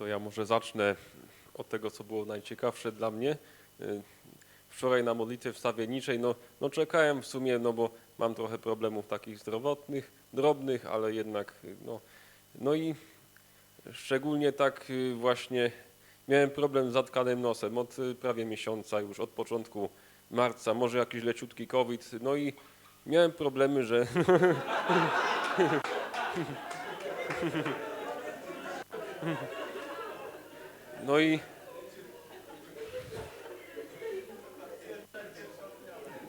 To ja może zacznę od tego, co było najciekawsze dla mnie. Y, Wczoraj na modlitwie wstawienniczej, no, no czekałem w sumie, no bo mam trochę problemów takich zdrowotnych, drobnych, ale jednak, no, no i szczególnie tak y, właśnie miałem problem z zatkanym nosem od y, prawie miesiąca, już od początku marca, może jakiś leciutki COVID, no i miałem problemy, że No i.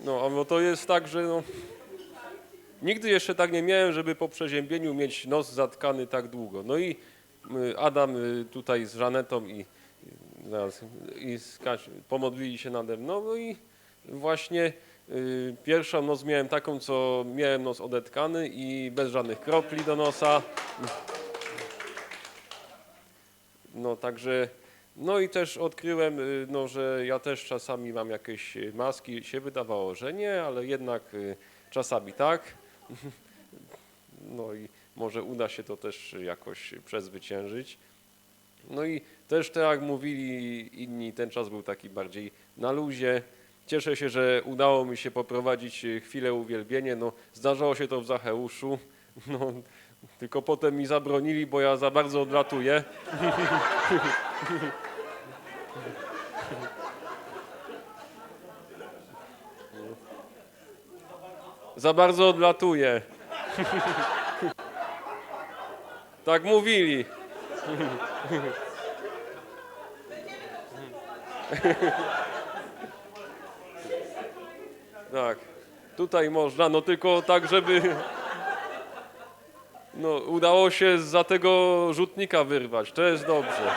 No, no to jest tak, że no, nigdy jeszcze tak nie miałem, żeby po przeziębieniu mieć nos zatkany tak długo. No i y, Adam y, tutaj z Żanetą i, zaraz, i z Kasią pomodlili się nade mną. No i właśnie y, pierwszą noc miałem taką, co miałem nos odetkany i bez żadnych kropli do nosa. No także, no i też odkryłem, y, no, że ja też czasami mam jakieś y, maski, się wydawało, że nie, ale jednak y, czasami tak. No i może uda się to też jakoś przezwyciężyć. No i też tak jak mówili inni, ten czas był taki bardziej na luzie. Cieszę się, że udało mi się poprowadzić chwilę uwielbienie. No, zdarzało się to w Zacheuszu. No, tylko potem mi zabronili, bo ja za bardzo odlatuję. Za bardzo odlatuję. Tak mówili. Tak. Tutaj można, no tylko tak, żeby. No, udało się za tego rzutnika wyrwać. To jest dobrze.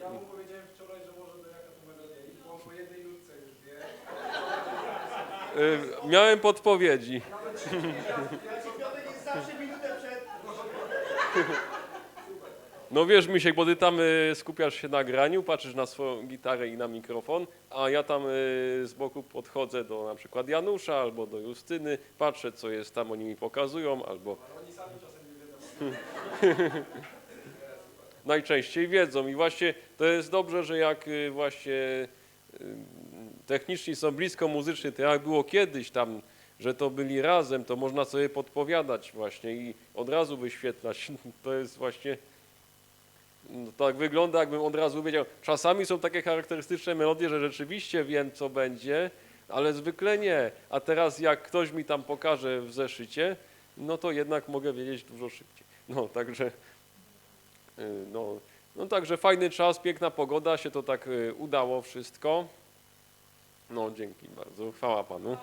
Ja mu powiedziałem wczoraj, że może do jaka to melodia i po jednej nutce już wie. Y, miałem podpowiedzi. No wiesz, Misiek, bo ty tam y, skupiasz się na graniu, patrzysz na swoją gitarę i na mikrofon, a ja tam y, z boku podchodzę do na przykład Janusza albo do Justyny, patrzę, co jest tam, oni mi pokazują, albo najczęściej wiedzą. I właśnie to jest dobrze, że jak y, właśnie y, techniczni są blisko muzycznie, to jak było kiedyś tam, że to byli razem, to można sobie podpowiadać właśnie i od razu wyświetlać. To jest właśnie, no, tak wygląda, jakbym od razu wiedział. Czasami są takie charakterystyczne melodie, że rzeczywiście wiem, co będzie, ale zwykle nie. A teraz jak ktoś mi tam pokaże w zeszycie, no to jednak mogę wiedzieć dużo szybciej. No, także... Y, No, no także fajny czas, piękna pogoda, się to tak y, udało wszystko. No dzięki bardzo, chwała Panu.